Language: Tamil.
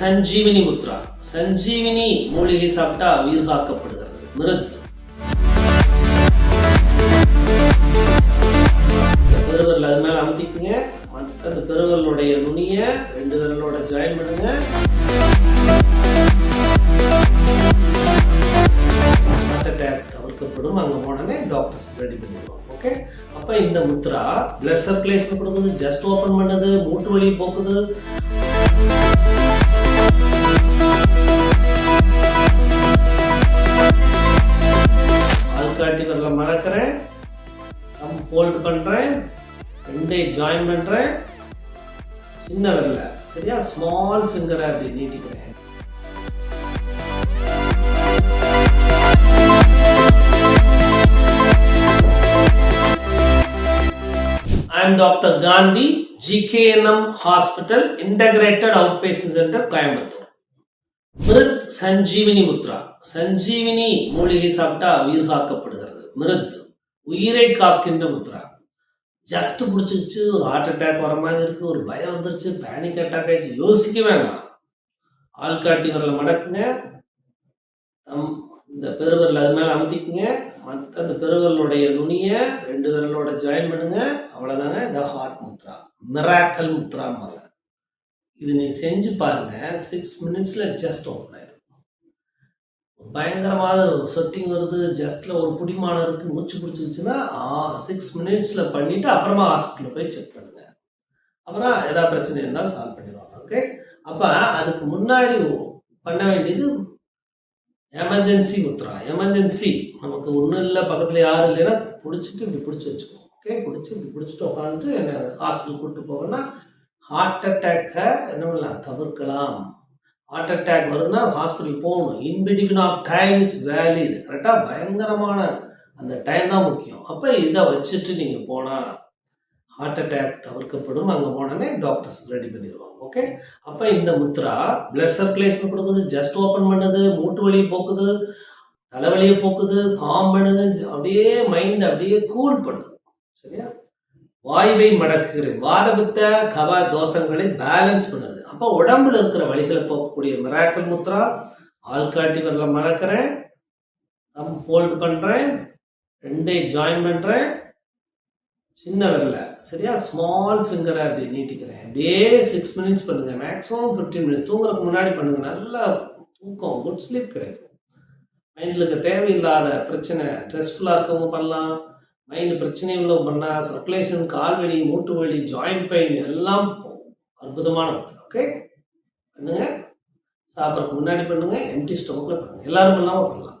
சஞ்சீவினி முத்ரா. சஞ்சீவினி மூலிகை சாப்பிட்டா உயிர் காக்கப்படுகிறது. மிருத் இந்த அது மேலே அமுத்திக்குங்க. மற்ற அந்த பெருவரலுடைய நுனியை ரெண்டு விரலோட ஜாயின் பண்ணுங்க. ஹார்ட் அட்டாக் தவிர்க்கப்படும். அங்க போனோடனே டாக்டர்ஸ் ரெடி பண்ணிடுவாங்க. ஓகே அப்ப இந்த முத்ரா பிளட் சர்க்குலேஷன் கொடுக்குது. ஜஸ்ட் ஓபன் பண்ணுது. மூட்டு வலி போக்குது. கம் ஃபோல்ட் பண்றேன். ரெண்டே ஜாயின் பண்றேன். சின்ன விரல சரியா? ஸ்மால் ஃபிங்கரை அப்படி நீட்டிக்கிறேன். Doctor Gandhi Dr. Gandhi, GKNM Hospital, Integrated Outpatient Center, Coimbatore Mrit Sanjeevini mudra. Sanjeevini மூலிகை சாப்பிட்டா உயிர் காக்கப்படுகிறது. மிருத். உயிரை காக்கின்ற முத்ரா ஜஸ்ட் பிடிச்சிருச்சு ஒரு ஹார்ட் அட்டாக் வர மாதிரி இருக்கு ஒரு பயம் வந்துருச்சு பேனிக் அட்டாக் ஆயிடுச்சு யோசிக்க வேண்டாம் ஆள்காட்டி வரல மடக்குங்க. தம் இந்த பெருவிரல் அது மேலே அமுத்திக்குங்க மற்ற அந்த பெருவிரலுடைய நுனியை ரெண்டு விரலோட ஜாயின் பண்ணுங்க. அவ்வளோதாங்க இந்த ஹார்ட் முத்ரா. மிராக்கல் முத்ராம்பாங்க இது நீ செஞ்சு பாருங்க சிக்ஸ் மினிட்ஸ்ல ஜஸ்ட் ஓப்பன் ஆயிடும். பயங்கரமான சொட்டிங் வருது. ஜஸ்ட்டில் ஒரு புடிமானம் இருக்கு மூச்சு பிடிச்சிருச்சுன்னா சிக்ஸ் மினிட்ஸில் பண்ணிவிட்டு அப்புறமா ஹாஸ்பிட்டலில் போய் செக் பண்ணுங்க. அப்புறம் எதாவது பிரச்சனை இருந்தாலும் சால்வ் பண்ணிடுவாங்க ஓகே அப்போ அதுக்கு முன்னாடி பண்ண வேண்டியது எமர்ஜென்சி முத்ரா எமர்ஜென்சி நமக்கு ஒன்றும் இல்லை பக்கத்தில் யாரும் இல்லைன்னா பிடிச்சிட்டு இப்படி பிடிச்சி வச்சுக்கோங்க ஓகே பிடிச்சி இப்படி பிடிச்சிட்டு உட்காந்துட்டு என்னை ஹாஸ்பிட்டல் கூப்பிட்டு போங்கன்னா ஹார்ட் அட்டாக்கை என்ன பண்ணலாம்? தவிர்க்கலாம். ஹார்ட் அட்டாக் வருதுன்னா ஹாஸ்பிட்டல் போகணும். In between of time is valid கரெக்டாக பயங்கரமான அந்த டைம் தான் முக்கியம். அப்போ இதை வச்சுட்டு நீங்கள் போனால் ஹார்ட் அட்டாக் தவிர்க்கப்படும். அங்கே போனோடனே டாக்டர்ஸ் ரெடி பண்ணிடுவாங்க. ஓகே அப்போ இந்த முத்ரா பிளட் சர்க்குலேஷன் கொடுக்குது ஜஸ்ட் ஓப்பன் பண்ணுது மூட்டு வலியை போக்குது தலைவலியை போக்குது காம் பண்ணுது அப்படியே மைண்ட் அப்படியே கூல் பண்ணுது. சரியா? வாயுவை மடக்குகிறேன். வாதபித்த கவ தோஷங்களை பேலன்ஸ் பண்ணுது. அப்போ உடம்புல இருக்கிற வழிகளை போக்கக்கூடிய மிராக்கல் முத்ரா ஆள்காட்டி வரல மடக்கிறேன் தம் ஃபோல்டு பண்ணுறேன் ரெண்டே ஜாயின் பண்ணுறேன் சின்ன விரல. சரியா? ஸ்மால் ஃபிங்கரை அப்படி நீட்டிக்கிறேன். அப்படியே சிக்ஸ் மினிட்ஸ் பண்ணுங்க. மேக்ஸிமம் ஃபிஃப்டீன் மினிட்ஸ் தூங்குறதுக்கு முன்னாடி பண்ணுங்க. நல்லா தூக்கம் குட் ஸ்லீப் கிடைக்கும். மைண்டில் இருக்க தேவையில்லாத பிரச்சனை ஸ்ட்ரெஸ்ஃபுல்லாக இருக்கவங்க பண்ணலாம். மைண்டு பிரச்சனை உள்ள பண்ணால் சர்க்குலேஷன் கால் வலி மூட்டு வலி ஜாயிண்ட் பெயின் எல்லாம் போகும். அற்புதமான ஒருத்தர் ஓகே பண்ணுங்க. சாப்பிட்றதுக்கு முன்னாடி பண்ணுங்க எம்டி ஸ்டொமக்கில் பண்ணுங்க. எல்லாரும் பண்ணாமல் பண்ணலாம்.